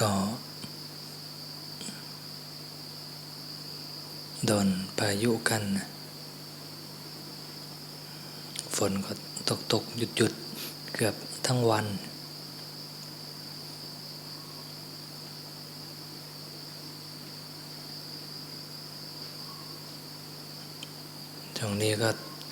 ก็โดนพายุกัน ฝนก็ตกตกหยุดหยุดเกือบทั้งวันช่วงนี้ก็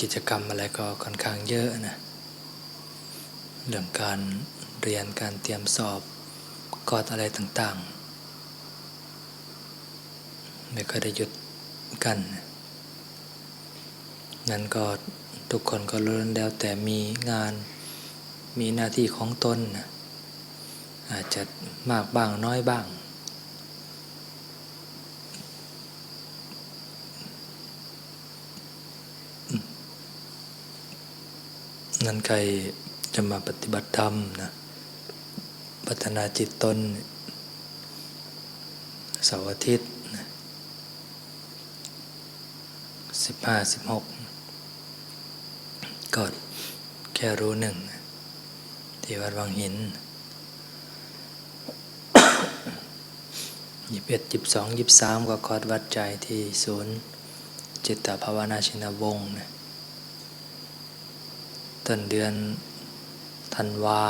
กิจกรรมอะไรก็ค่อนข้างเยอะนะ เรื่องการเรียนการเตรียมสอบ กอดอะไรต่างๆ ไม่เคยได้หยุดกัน นั้นก็ทุกคนก็ล้วนแล้วแต่มีงานมีหน้าที่ของตน อาจจะมากบ้างน้อยบ้าง นั้นใครจะมาปฏิบัติธรรมนะ พัฒนาจิตตนเสาร์อาทิตย์สิบห้าสิบหกกดแค่รู้หนึ่ง ที่วัดวังหินยี่สิบเอ็ดยี่สิบสองยี่สิบสามก็คอร์ดวัดใจที่ศูนย์จิตตภาวนาชินวงศ์ต้นเดือนธันวา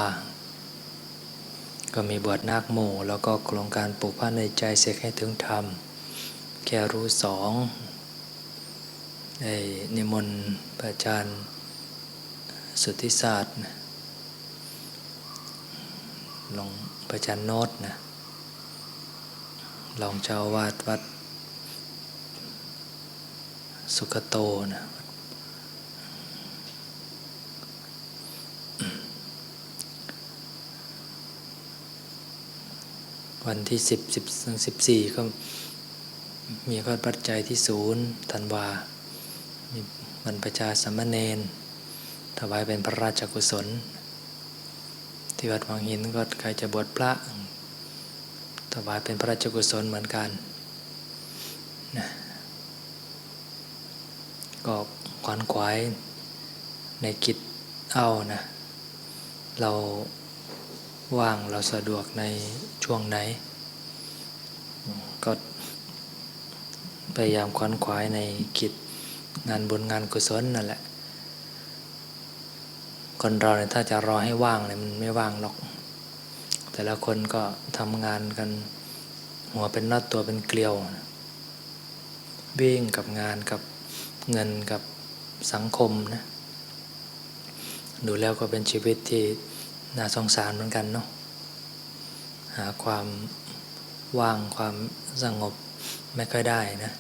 ก็มีบวชนาคหมู่แล้วก็โครงการปลูกผ้าในใจเสกให้ถึงธรรม แค่รู้สองไอ้นิมนต์พระอาจารย์สุทธิศาสตร์ลงพระอาจารย์โนตนะลองเจ้าวาดวัดสุขโตนะ วันที่สิบสิบสิบสี่ก็มีข้อปัจจัยที่ศูนย์ธันวามีวันประชาสมณเณรถวายเป็นพระราชกุศล ที่วัดวังหินก็ใครจะบวชพระ ถวายเป็นพระราชกุศลเหมือนกันนะก็ขวัญขวายในกิจเอานะ เราว่างเราสะดวกใน ช่วงไหน ก็พยายามควนขวายในกิจงานบุญงานกุศลนั่นแหละ คนเราเนี่ยถ้าจะรอให้ว่างเนี่ยมันไม่ว่างหรอก แต่ละคนก็ทำงานกันหัวเป็นน็อตตัวเป็นเกลียว วิ่งกับงานกับเงินกับสังคมนะ ดูแล้วก็เป็นชีวิตที่น่าสงสารเหมือนกันเนาะ หาความว่างความสงบไม่ค่อยได้นะ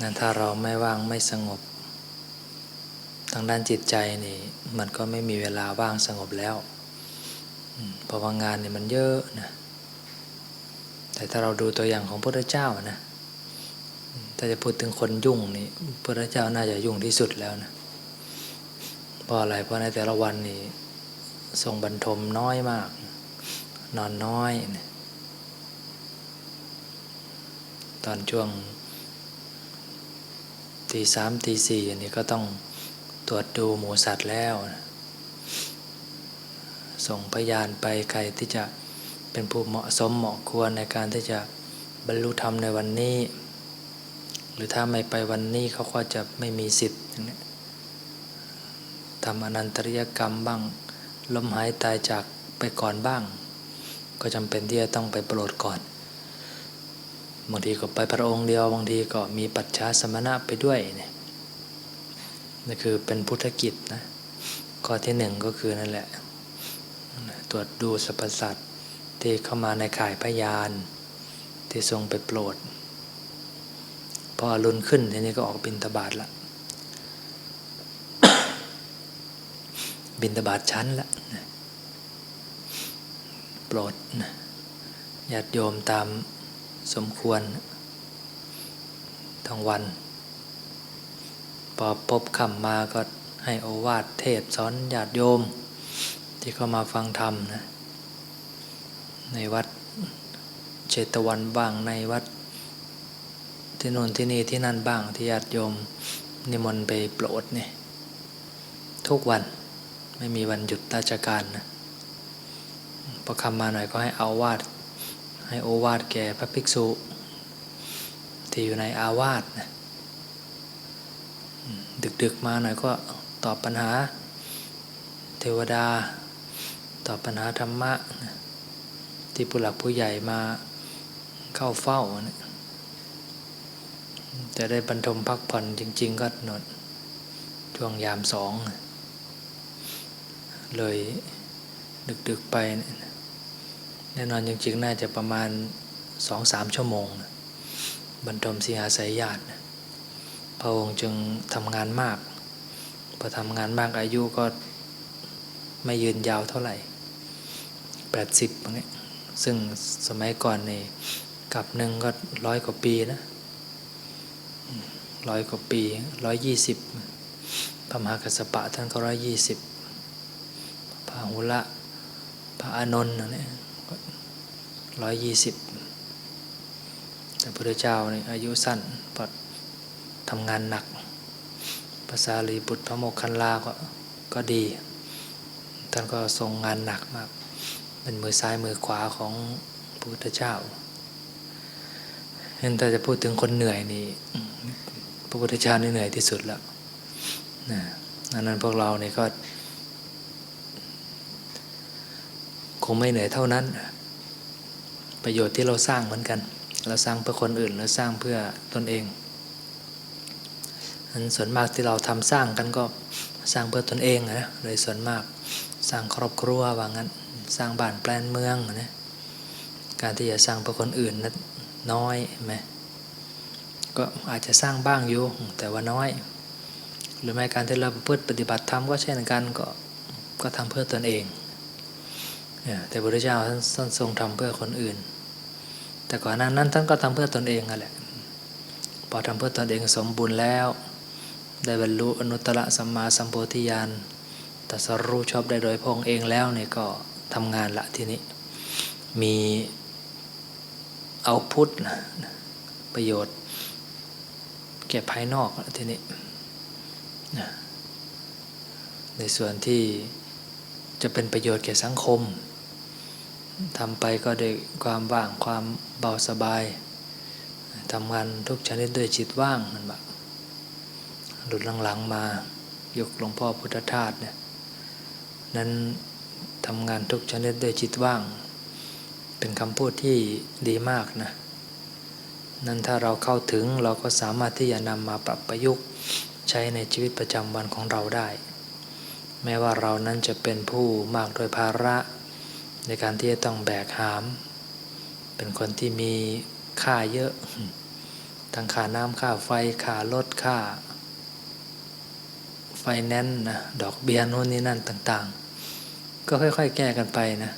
งั้นถ้าเราไม่ว่างไม่สงบ ทางด้านจิตใจนี่มันก็ไม่มีเวลาว่างสงบแล้วเพราะว่างานนี่มันเยอะนะ แต่ถ้าเราดูตัวอย่างของพระเจ้านะ ถ้าจะพูดถึงคนยุ่งนี่พระเจ้าน่าจะยุ่งที่สุดแล้วนะ เพราะอะไร เพราะในแต่ละวันนี่ทรงบรรทมน้อยมาก นอนน้อย ตอนช่วงตีสามตีสี่อันนี้ก็ต้องตรวจดูหมูสัตว์แล้ว ส่งพยานไปใครที่จะเป็นผู้เหมาะสมเหมาะควรในการที่จะบรรลุธรรมในวันนี้ หรือถ้าไม่ไปวันนี้เขาก็จะไม่มีสิทธิ์ทำอนันตริยกรรมบ้างล้มหายตายจากไปก่อนบ้าง ก็จำเป็นที่จะต้องไปโปรดก่อน บางทีก็ไปพระองค์เดียว บางทีก็มีปัจฉาสมณะไปด้วยเนี่ยนี่คือเป็นพุทธกิจนะข้อที่หนึ่งก็คือนั่นแหละ ตรวจดูสรรพสัตว์ที่เข้ามาในข่ายพยาน ที่ทรงไปโปรด พออรุณขึ้นทีนี้ก็ออกบินตบาทละบินตบาทชั้นละ ปรดญาติโยมตามสมควร ทั้งวัน พอพบคำมาก็ให้โอวาทเทศสอนญาติโยม ที่เข้ามาฟังธรรมนะในวัดเจตวันบ้างในวัด ที่น่นที่นี่ที่นั่นบ้างที่ญาติโยม นิมนต์ไปโปรดเนี่ยทุกวันไม่มีวันหยุดราชการนะ พพอคำมาหน่อยก็ให้เอาวาดให้โอวาดแก่พระภิกษุ ที่อยู่ในอาวาสนะดึกๆมาหน่อยก็ตอบปัญหาเทวดา ตอบปัญหาธรรมะ ที่ผู้หลักผู้ใหญ่มาเข้าเฝ้านะจะได้บรรทมพักผ่อนจริง ๆ ก็หนดช่วงยามสอง เลยดึก ๆ ไปเนี่ย แน่นอนจริงๆน่าจะประมาณสองสามชั่วโมงนะบรรทมสีหาสายญาตินะพระองค์จึงทำงานมาก พอทำงานมากอายุก็ไม่ยืนยาวเท่าไหร่แปดสิบอย่างเงี้ยซึ่งสมัยก่อนในกับหนึ่งก็ร้อยกว่าปีนะร้อยกว่าปีร้อยยี่สิบพระมหากัสสปะท่านก็ร้อยยี่สิบพระหุละพระอานนท์เนี่ย ร้อยยี่สิบแต่พระเจ้านี่อายุสั้นเพราะทำงานหนักภาษาลีบุตรพระโมคคัลลาก็ก็ดี ท่านก็ทรงงานหนักมาก เป็นมือซ้ายมือขวาของพระพุทธเจ้าเห็นแต่จะพูดถึงคนเหนื่อยนี่พระพุทธเจ้านี่เหนื่อยที่สุดแล้วนะนั้นพวกเราเนี่ยก็ คงไม่เหนื่อยเท่านั้น ประโยชน์ที่เราสร้างเหมือนกัน เราสร้างเพื่อคนอื่น เราสร้างเพื่อตนเองอันส่วนมากที่เราทำสร้างกันก็สร้างเพื่อตนเองนะโดยส่วนมากสร้างครอบครัวว่างั้นสร้างบ้านแปลนเมืองนะการที่จะสร้างเพื่อคนอื่นนั้นน้อยไหมก็อาจจะสร้างบ้างอยู่แต่ว่าน้อย หรือแม้การที่เราเพื่อปฏิบัติธรรมก็เช่นกันก็ก็ทำเพื่อตนเอง แต่พระพุทธเจ้าท่านทรงทำเพื่อคนอื่น แต่ก่อนหน้านั้นท่านก็ทำเพื่อตนเองนั่นแหละ พอทำเพื่อตนเองสมบูรณ์แล้ว ได้บรรลุอนุตตรสัมมาสัมโพธิญาณตรัสรู้ชอบได้โดยพงเองแล้วเนี่ยก็ทำงานละทีนี้ มีเอาพุทธประโยชน์เก็บภายนอกทีนี้ในส่วนที่จะเป็นประโยชน์แก่สังคม ทำไปก็ด้วยความว่างความเบาสบายทำงานทุกชนิดด้วยจิตว่างมันแบบหลุดหลังๆมายกหลวงพ่อพุทธทาสเนี่ยนั้นทำงานทุกชนิดด้วยจิตว่าง เป็นคำพูดที่ดีมากนะนั้นถ้าเราเข้าถึงเราก็สามารถที่จะนำมาปรับประยุกต์ใช้ในชีวิตประจำวันของเราได้ แม้ว่าเรานั้นจะเป็นผู้มากโดยภาระ ในการที่จะต้องแบกหาม เป็นคนที่มีค่าเยอะ ทั้งค่าน้ำค่าไฟค่ารถค่า ไฟแนนซ์นะดอกเบี้ยโน่นนี่นั่นต่างๆ ก็ค่อยๆ แก้กันไปนะ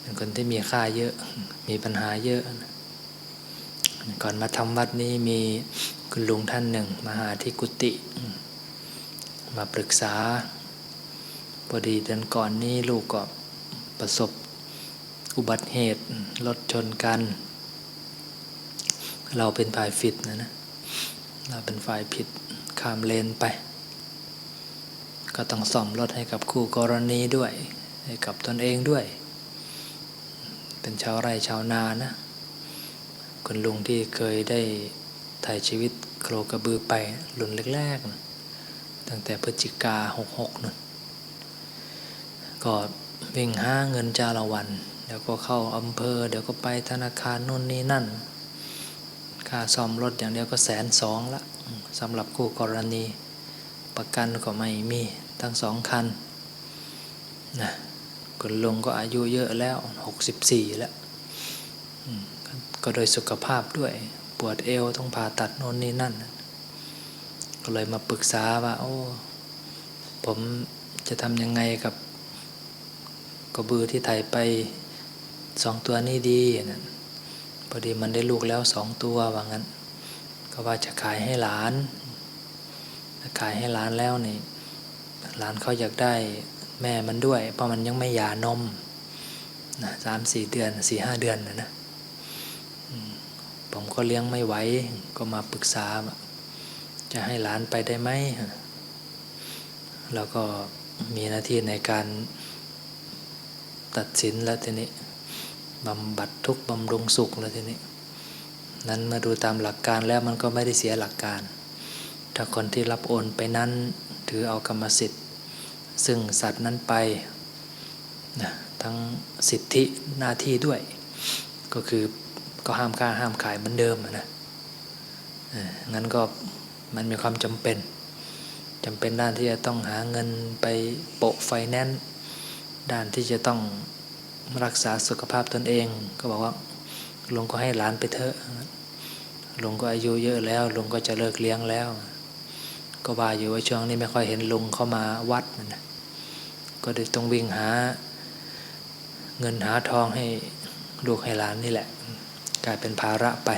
เป็นคนที่มีค่าเยอะ มีปัญหาเยอะนะก่อนมาทำวัดนี้มีคุณลุงท่านหนึ่ง มาหาที่กุฏิมาปรึกษาพอดีเดือนก่อนนี้ลูกก็ ประสบอุบัติเหตุรถชนกัน เราเป็นฝ่ายผิดนะนะ เราเป็นฝ่ายผิดข้ามเลนไป ก็ต้องซ่อมรถให้กับคู่กรณีด้วย ให้กับตนเองด้วย เป็นชาวไร่ชาวนานะ คุณลุงที่เคยได้ถ่ายชีวิตโครกระบือไปรุ่นแรกๆนะตั้งแต่พฤศจิกาหกหกนั่นก็ วิ่งห้าเงินจาละวัน เดี๋ยวก็เข้าอำเภอ เดี๋ยวก็ไปธนาคารนู่นนี่นั่น ค่าซ่อมรถอย่างเดียวก็แสนสองละสำหรับคู่กรณี ประกันก็ไม่มีทั้งสองคันนะคุณลุงก็อายุเยอะแล้วหกสิบสี่แล้ว ก็โดยสุขภาพด้วย ปวดเอวต้องผ่าตัดโน่นนี่นั่น ก็เลยมาปรึกษาว่า โอ้ ผมจะทำยังไงกับ กระบือที่ไถไปสองตัวนี้ดีนะพอดีมันได้ลูกแล้วสองตัวว่างั้น ก็ว่าจะขายให้หลานขายให้หลานแล้วนี่หลานเขาอยากได้แม่มันด้วย เพราะมันยังไม่หย่านมนะสามสี่เดือนสี่ห้าเดือนนะนะผมก็เลี้ยงไม่ไหวก็มาปรึกษา จะให้หลานไปได้ไหมแล้วก็มีหน้าที่ในการ ตัดสินแล้วทีนี้บำบัดทุกบำรุงสุขแล้วทีนี้ นั้นมาดูตามหลักการแล้วมันก็ไม่ได้เสียหลักการ ถ้าคนที่รับโอนไปนั้นถือเอากรรมสิทธิ์ ซึ่งสัตว์นั้นไปนะทั้งสิทธิหน้าที่ด้วย ก็คือก็ห้ามค้าห้ามขายเหมือนเดิมนะงั้นก็มันมีความจำเป็นจำเป็นด้านที่จะต้องหาเงินไปโปะไฟแนนซ์ ด้านที่จะต้องรักษาสุขภาพตนเอง ก็บอกว่าลุงก็ให้หลานไปเถอะลุงก็อายุเยอะแล้วลุงก็จะเลิกเลี้ยงแล้ว ก็ว่าอยู่ว่าช่วงนี้ไม่ค่อยเห็นลุงเข้ามาวัดนะก็เลยต้องวิ่งหา เงินหาทองให้ลูกให้หลานนี่แหละ กลายเป็นภาระไป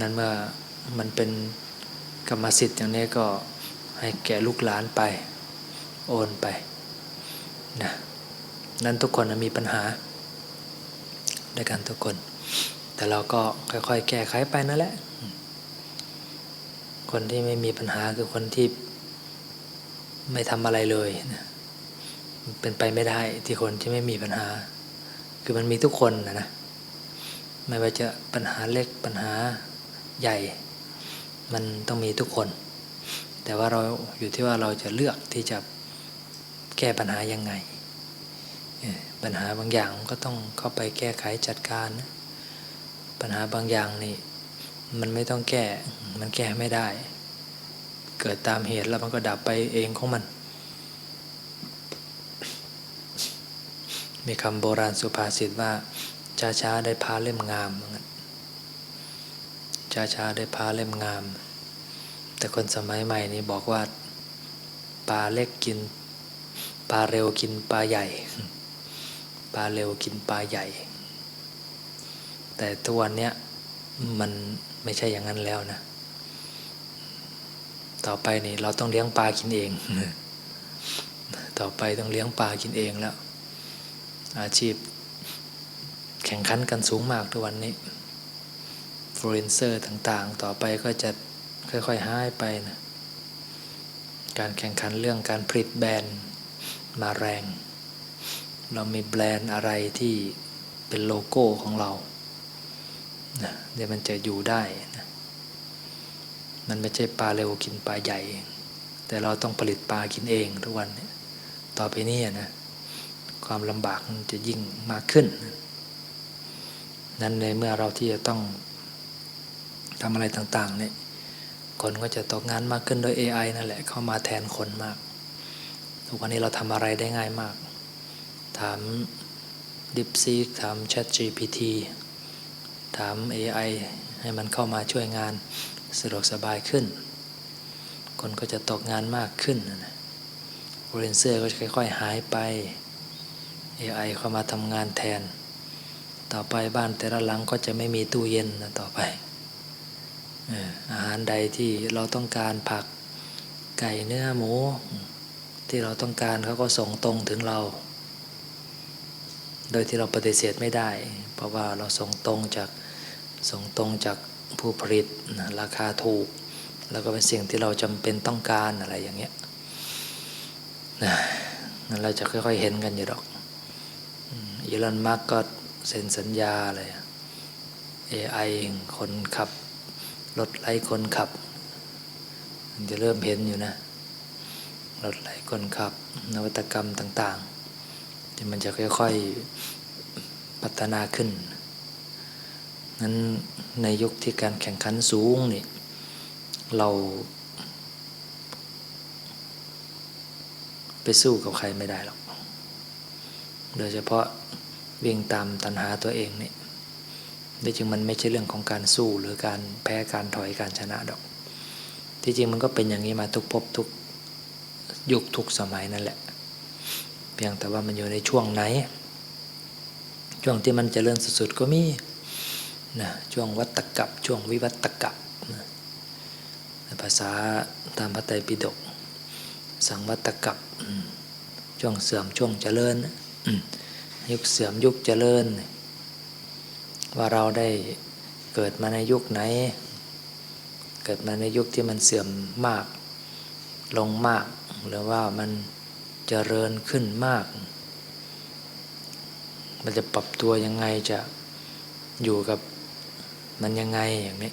นั้นเมื่อมันเป็นกรรมสิทธิ์อย่างนี้ก็ให้แก่ลูกหลานไป โอนไป นะนั้นทุกคนมีปัญหาด้วยกันทุกคน แต่เราก็ค่อยๆ แก้ไขไปนั่นแหละ คนที่ไม่มีปัญหาคือคนที่ไม่ทำอะไรเลยนะเป็นไปไม่ได้ที่คนที่ไม่มีปัญหา คือมันมีทุกคนนะนะไม่ว่าจะปัญหาเล็กปัญหาใหญ่ มันต้องมีทุกคน แต่ว่าเราอยู่ที่ว่าเราจะเลือกที่จะ ก้ปัญหายังไง ปัญหาบางอย่างก็ต้องเข้าไปแก้ไขจัดการนะปัญหาบางอย่างนี่มันไม่ต้องแก้ มันแก้ไม่ได้ เกิดตามเหตุแล้วมันก็ดับไปเองของมัน มีคำโบราณสุภาษิตว่าช้าช้าได้พาเล่มงามช้าช้าได้พาเล่มงาม แต่คนสมัยใหม่นี้บอกว่าปลาเล็กกิน ปลาเร็วกินปลาใหญ่ ปลาเร็วกินปลาใหญ่ แต่ทุกวันเนี้ยมันไม่ใช่อย่างนั้นแล้วนะ ต่อไปนี่เราต้องเลี้ยงปลากินเอง ต่อไปต้องเลี้ยงปลากินเองแล้ว อาชีพแข่งขันกันสูงมากทุกวันนี้ฟลูเอนเซอร์ต่างๆ ต่อไปก็จะค่อยๆหายไปนะ การแข่งขันเรื่องการผลิตแบรนด์ มาแรง เรามีแบรนด์อะไรที่เป็นโลโก้ของเรานะเดี๋ยวมันจะอยู่ได้นะมันไม่ใช่ปลาเร็วกินปลาใหญ่ แต่เราต้องผลิตปลากินเองทุกวันเนี่ยต่อไปนี้นะความลำบากมันจะยิ่งมากขึ้น นั้นในเมื่อเราที่จะต้องทำอะไรต่างๆเนี่ยคนก็จะตกงานมากขึ้นโดย AI นั่นแหละเข้ามาแทนคนมาก ทุกวันนี้เราทำอะไรได้ง่ายมาก ถาม DeepSeek ถาม ChatGPT ถาม AI ให้มันเข้ามาช่วยงานสะดวกสบายขึ้น คนก็จะตกงานมากขึ้นนะโรเรนเซอร์ก็จะค่อยๆหายไป AI เข้ามาทำงานแทน ต่อไปบ้านแต่ละหลังก็จะไม่มีตู้เย็นนะต่อไปอ่ออาหารใดที่เราต้องการผักไก่เนื้อหมู ที่เราต้องการเขาก็ส่งตรงถึงเรา โดยที่เราปฏิเสธไม่ได้ เพราะว่าเราส่งตรงจากส่งตรงจากผู้ผลิตราคาถูก แล้วก็เป็นสิ่งที่เราจำเป็นต้องการอะไรอย่างเงี้ยนะงั้นเราจะค่อยๆเห็นกันอยู่ดอกอีลอนมาร์กก็เซ็นสัญญาอะไร AI คนขับ รถไร้คนขับมันจะเริ่มเห็นอยู่นะ รถไร้คนขับ นวัตกรรมต่างๆ ที่มันจะค่อยๆพัฒนาขึ้น นั้นในยุคที่การแข่งขันสูงนี่เราไปสู้กับใครไม่ได้หรอก โดยเฉพาะวิ่งตามตัณหาตัวเองนี่ที่จริงมันไม่ใช่เรื่องของการสู้หรือการแพ้การถอยการชนะดอก ที่จริงมันก็เป็นอย่างนี้มาทุกภพทุก ยุคทุกสมัยนั่นแหละ เพียงแต่ว่ามันอยู่ในช่วงไหน ช่วงที่มันจเจริญสุดๆก็มีนะช่วงวัตกับช่วงวิวัตกับนะภาษาตามพระไตรปิฎกสังวัตกับช่วงเสื่อมช่วงเจริญยุคเสื่อมยุคเจริญ ว่าเราได้เกิดมาในยุคไหน เกิดมาในยุคที่มันเสื่อมมาก ลงมาก หรือว่ามันเจริญขึ้นมาก มันจะปรับตัวยังไงจะอยู่กับมันยังไงอย่างนี้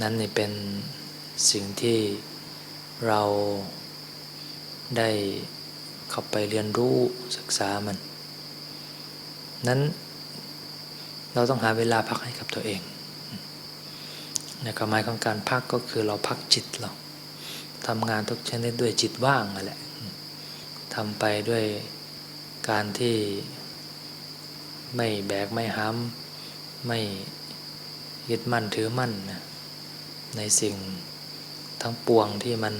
นั่นนี่เป็นสิ่งที่เราได้เข้าไปเรียนรู้ศึกษามัน นั้นเราต้องหาเวลาพักให้กับตัวเองในความหมายของการพักก็คือเราพักจิตเรา ทำงานทุกชนิดด้วยจิตว่างนั่นแหละทำไปด้วยการที่ไม่แบกไม่ห้ามไม่ยึดมั่นถือมั่นนะในสิ่งทั้งปวงที่มัน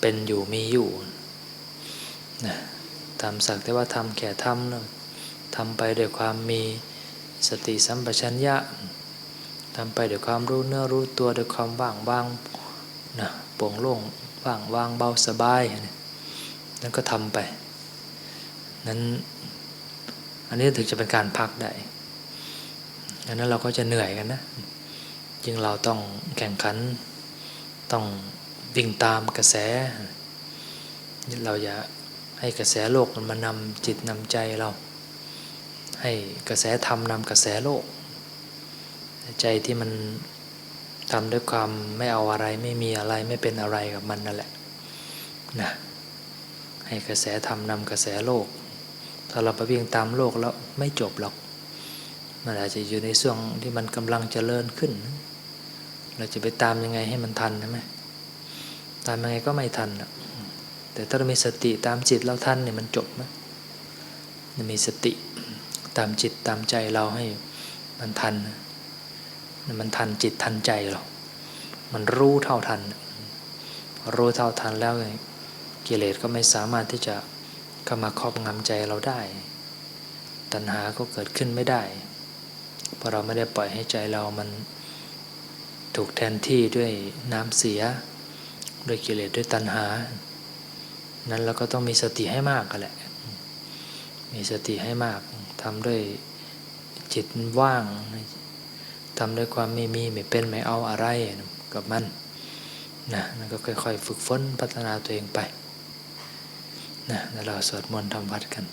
เป็นอยู่มีอยู่นะทำสักแต่ว่าทำแค่ทำนะทำไปด้วยความมีสติสัมปชัญญะทำไปด้วยความรู้เนื้อรู้ตัวด้วยความว่างว่างนะ โปร่งโล่งว่างว่างเบาสบายนั่นก็ทำไป นั้นอันนี้ถึงจะเป็นการพักได้ดังนั้นเราก็จะเหนื่อยกันนะจึงเราต้องแข่งขันต้องวิ่งตามกระแส เราอย่าให้กระแสโลกมันมานำจิตนำใจเรา ให้กระแสธรรมนำกระแสโลก ใจที่มัน ทำด้วยความไม่เอาอะไรไม่มีอะไรไม่เป็นอะไรกับมันนั่นแหละนะให้กระแสธรรมนำกระแสโลก ถ้าเราไปวิ่งตามโลกแล้วไม่จบหรอก มันอาจจะอยู่ในช่วงที่มันกำลังจเจริญขึ้น เราจะไปตามยังไงให้มันทันใช่ไหมตามยังไงก็ไม่ทันอะแต่ถ้าเรามีสติตามจิตเราทันเนี่ยมันจบไหมมีสติตามจิตตามใจเราให้มันทัน มันทันจิตทันใจเรามันรู้เท่าทัน รู้เท่าทันแล้วกิเลสก็ไม่สามารถที่จะเข้ามาครอบงำใจเราได้ ตัณหาก็เกิดขึ้นไม่ได้ เพราะเราไม่ได้ปล่อยให้ใจเรามันถูกแทนที่ด้วยน้ำเสีย ด้วยกิเลสด้วยตัณหา นั้นเราก็ต้องมีสติให้มากกันแหละ มีสติให้มากทำด้วยจิตว่าง ทำด้วยความไม่มีไม่เป็นไม่เอาอะไรกับมันนะนั่นก็ค่อยๆ ฝึกฝนพัฒนาตัวเองไปนะแล้วเราสวดมนต์ทำวัดกัน